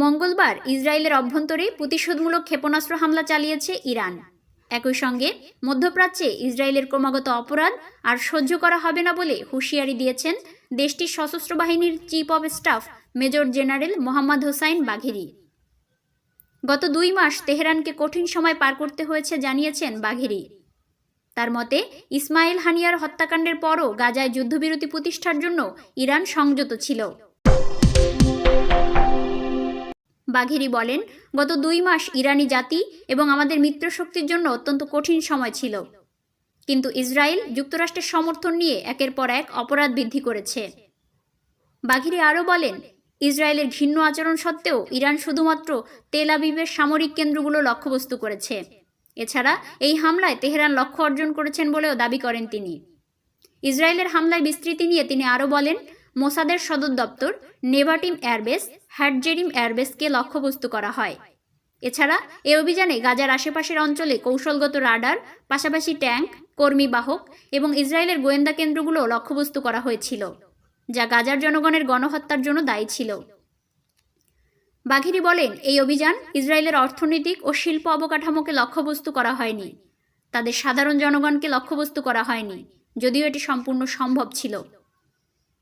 মঙ্গলবার ইসরায়েলের অভ্যন্তরে প্রতিশোধমূলক ক্ষেপণাস্ত্র হামলা চালিয়েছে ইরান। একই সঙ্গে মধ্যপ্রাচ্যে ইসরায়েলের ক্রমাগত অপরাধ আর সহ্য করা হবে না বলে হুঁশিয়ারি দিয়েছেন দেশটির সশস্ত্র বাহিনীর chief of staff major general Mohammad Hossain Bagheri. গত দুই মাস তেহরানকে কঠিন সময় পার করতে হয়েছে জানিয়েছেন বাঘেরি। তার মতে, ইসমাইল হানিয়ার হত্যাকাণ্ডের পরও গাজায় যুদ্ধবিরতি প্রতিষ্ঠার জন্য ইরান সংযত ছিল। বাঘেরি বলেন, গত দুই মাস ইরানি জাতি এবং আমাদের মিত্রশক্তির জন্য অত্যন্ত কঠিন সময় ছিল। কিন্তু ইসরায়েল যুক্তরাষ্ট্রের সমর্থন নিয়ে একের পর এক অপরাধ বৃদ্ধি করেছে। বাঘিরি আরও বলেন, ইসরায়েলের ঘিন্ন আচরণ সত্ত্বেও ইরান শুধুমাত্র তেল আবিবের সামরিক কেন্দ্রগুলো লক্ষ্যবস্তু করেছে। এছাড়া এই হামলায় তেহরান লক্ষ্য অর্জন করেছেন বলেও দাবি করেন তিনি। ইসরায়েলের হামলায় বিস্তৃতি নিয়ে তিনি আরও বলেন মোসাদের সদর দপ্তর নেভাটিম এয়ারবেস হ্যাটজেরিম এয়ারবেসকে লক্ষ্যবস্তু করা হয়। এছাড়া, এ অভিযানে গাজার আশেপাশের অঞ্চলে কৌশলগত রাডার, পাশাপাশি ট্যাঙ্ক, কর্মী বাহক এবং ইসরায়েলের গোয়েন্দা কেন্দ্রগুলো লক্ষ্যবস্তু করা হয়েছিল, যা গাজার জনগণের গণহত্যার জন্য দায়ী ছিল। বাঘিরি বলেন, এই অভিযান ইসরায়েলের অর্থনৈতিক ও শিল্প অবকাঠামোকে লক্ষ্যবস্তু করা হয়নি। তাদের সাধারণ জনগণকে লক্ষ্যবস্তু করা হয়নি, যদিও এটি সম্পূর্ণ সম্ভব ছিল।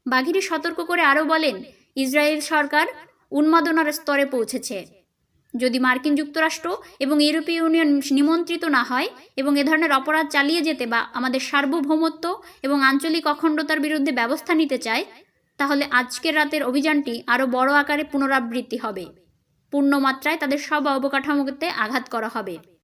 বাঘিরি সতর্ক করে আরও বলেন, ইসরায়েল সরকার উন্মাদনার স্তরে পৌঁছেছে। যদি মার্কিন যুক্তরাষ্ট্র এবং ইউরোপীয় ইউনিয়ন নিমন্ত্রিত না হয় এবং এ ধরনের অপরাধ চালিয়ে যেতে বা আমাদের সার্বভৌমত্ব এবং আঞ্চলিক অখণ্ডতার বিরুদ্ধে ব্যবস্থা নিতে চায়, তাহলে আজকের রাতের অভিযানটি আরও বড় আকারে পুনরাবৃত্তি হবে। পূর্ণ মাত্রায় তাদের সব অবকাঠামোতে আঘাত করা হবে।